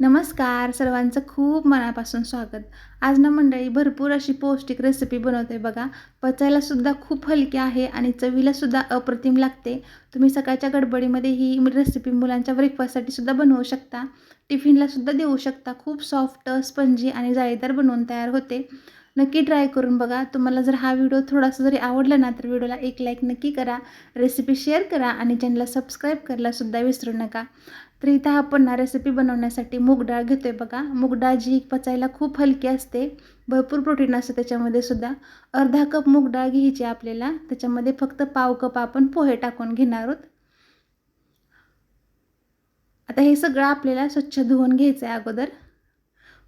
नमस्कार सर्वांचं खूप मनापासून स्वागत. आज ना मंडळी भरपूर अशी पौष्टिक रेसिपी बनवते बघा. पचायलासुद्धा खूप हलकी आहे आणि चवीलासुद्धा अप्रतिम लागते. तुम्ही सकाळच्या गडबडीमध्ये ही रेसिपी मुलांच्या ब्रेकफास्टसाठी सुद्धा बनवू शकता. टिफिनलासुद्धा देऊ शकता. खूप सॉफ्ट स्पंजी आणि जाळीदार बनवून तयार होते. नक्की ट्राय करून बघा. तुम्हाला जर हा व्हिडिओ थोडासा जरी आवडला ना तर व्हिडिओला एक लाईक नक्की करा. रेसिपी शेअर करा आणि चॅनलला सबस्क्राईब करायलासुद्धा विसरू नका. तर इथं आपण ना रेसिपी बनवण्यासाठी मूग डाळ घेतो आहे बघा. मूग डाळ जी पचायला खूप हलकी असते. भरपूर प्रोटीन असतं त्याच्यामध्ये सुद्धा. अर्धा कप मूग डाळ घ्यायची आपल्याला. त्याच्यामध्ये फक्त पाव कप आपण पोहे टाकून घेणार आहोत. आता हे सगळं आपल्याला स्वच्छ धुवून घ्यायचं आहे अगोदर.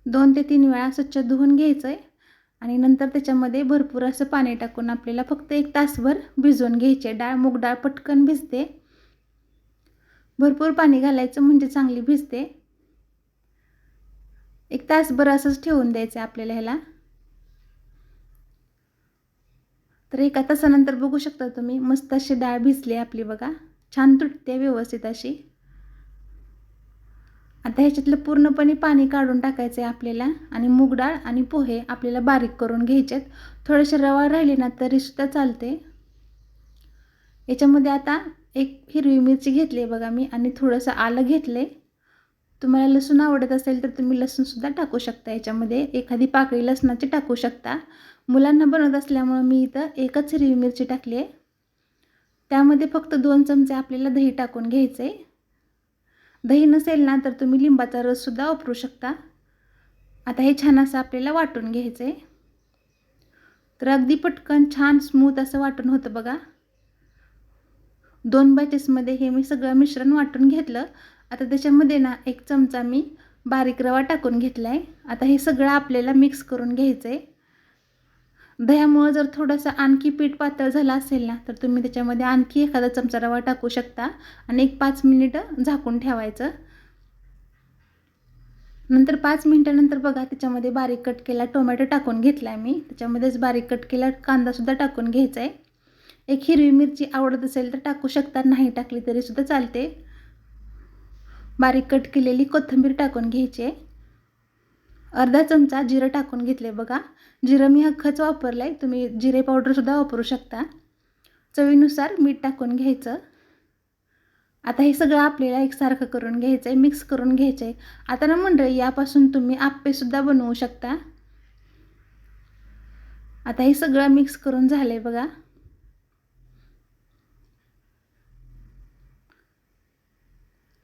दोन ते तीन वेळा स्वच्छ धुवून घ्यायचं आहे आणि नंतर त्याच्यामध्ये भरपूर असं पाणी टाकून आपल्याला फक्त एक तासभर भिजवून घ्यायचे. डाळ मूग डाळ पटकन भिजते. भरपूर पाणी घालायचं म्हणजे चांगली भिजते. एक तासभर असंच ठेवून द्यायचं आहे आपल्याला ह्याला. तर एका तासानंतर बघू शकता तुम्ही मस्त अशी डाळ भिजली आपली बघा. छान तुटते व्यवस्थित अशी. आता ह्याच्यातलं पूर्णपणे पाणी काढून टाकायचं आहे आपल्याला आणि मूग डाळ आणि पोहे आपल्याला बारीक करून घ्यायचे आहेत थोडेसे रवा राहिले ना तरीसुद्धा चालते याच्यामध्ये आता एक हिरवी मिरची घेतली आहे बघा मी आणि थोडंसं आलं घेतलं आहे तुम्हाला लसूण आवडत असेल तर तुम्ही लसूणसुद्धा टाकू शकता याच्यामध्ये. एखादी पाकळी लसणाची टाकू शकता. मुलांना बनवत असल्यामुळं मी इथं एकच हिरवी मिरची टाकली आहे. त्यामध्ये फक्त दोन चमचे आपल्याला दही टाकून घ्यायचं आहे दही नसेल ना तर तुम्ही लिंबाचा रससुद्धा वापरू शकता. आता हे छान असं आपल्याला वाटून घ्यायचं आहे तर अगदी पटकन छान स्मूथ असं वाटून होतं बघा. दोन बॅचेसमध्ये हे मी सगळं मिश्रण वाटून घेतलं. आता त्याच्यामध्ये ना एक चमचा मी बारीक रवा टाकून घेतला आहे आता हे सगळं आपल्याला मिक्स करून घ्यायचं आहे दह्यामुळं जर थोडंसं आणखी पीठ पातळ झालं असेल ना तर तुम्ही त्याच्यामध्ये आणखी एखादा चमचा रवा टाकू शकता आणि एक पाच मिनिटं झाकून ठेवायचं. नंतर पाच मिनटानंतर बघा त्याच्यामध्ये बारीक कट केला टोमॅटो टाकून घेतला आहे मी. त्याच्यामध्येच बारीक कट केला कांदासुद्धा टाकून घ्यायचा आहे एक हिरवी मिरची आवडत असेल तर टाकू शकता नाही टाकली तरीसुद्धा चालते. बारीक कट केलेली कोथिंबीर टाकून घ्यायची आहे. अर्धा चमचा जिरं टाकून घेतले बघा. जिरं मी हक्कच वापरलं आहे तुम्ही जिरे पावडरसुद्धा वापरू शकता. चवीनुसार मीठ टाकून घ्यायचं. आता हे सगळं आपल्याला एकसारखं करून घ्यायचं आहे मिक्स करून घ्यायचं आहे आता ना मंडळी यापासून तुम्ही आप्पेसुद्धा बनवू शकता. आता हे सगळं मिक्स करून झालं आहे बघा.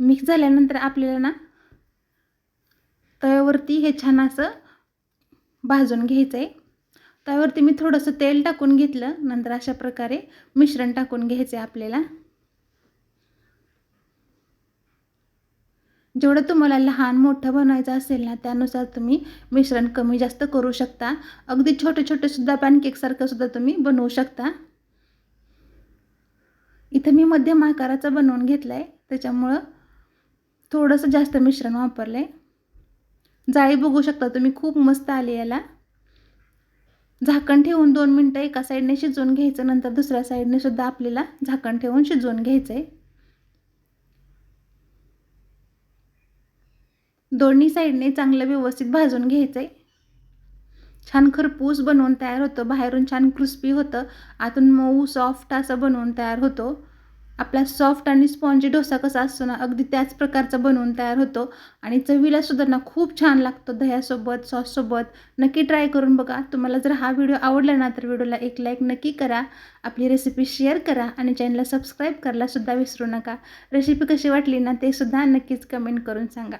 मिक्स झाल्यानंतर आपल्याला ना तव्यावरती हे छान असं भाजून घ्यायचं आहे तव्यावरती मी थोडंसं तेल टाकून घेतलं. नंतर अशा प्रकारे मिश्रण टाकून घ्यायचं आहे आपल्याला. जेवढं तुम्हाला लहान मोठं बनवायचं असेल ना त्यानुसार तुम्ही मिश्रण कमी जास्त करू शकता. अगदी छोटे छोटे सुद्धा पॅनकेकसारखं सुद्धा तुम्ही बनवू शकता. इथं मी मध्यम आकाराचं बनवून घेतलं आहे त्याच्यामुळं थोडंसं जास्त मिश्रण वापरलं आहे जाळी बघू शकता तुम्ही खूप मस्त आली याला. झाकण ठेवून दोन मिनटं एका साईडने शिजवून घ्यायचं नंतर दुसऱ्या साईडने सुद्धा आपल्याला झाकण ठेवून शिजवून घ्यायचं आहे दोन्ही साईडने चांगलं व्यवस्थित भाजून घ्यायचं आहे छान खरपूस बनवून तयार होतं बाहेरून छान क्रिस्पी होतं आतून मऊ सॉफ्ट असं बनवून तयार होतो. आपला सॉफ्ट आणि स्पॉन्जी डोसा कसा असतो ना अगदी त्याच प्रकारचा बनवून तयार होतो. आणि चवीला सुद्धा ना खूप छान लागतो दह्यासोबत सॉससोबत नक्की ट्राय करून बघा. तुम्हाला जर हा व्हिडिओ आवडला ना तर व्हिडिओला एक लाईक नक्की करा. आपली रेसिपी शेअर करा आणि चॅनलला सबस्क्राईब करायला सुद्धा विसरू नका. रेसिपी कशी वाटली ना ते सुद्धा नक्कीच कमेंट करून सांगा.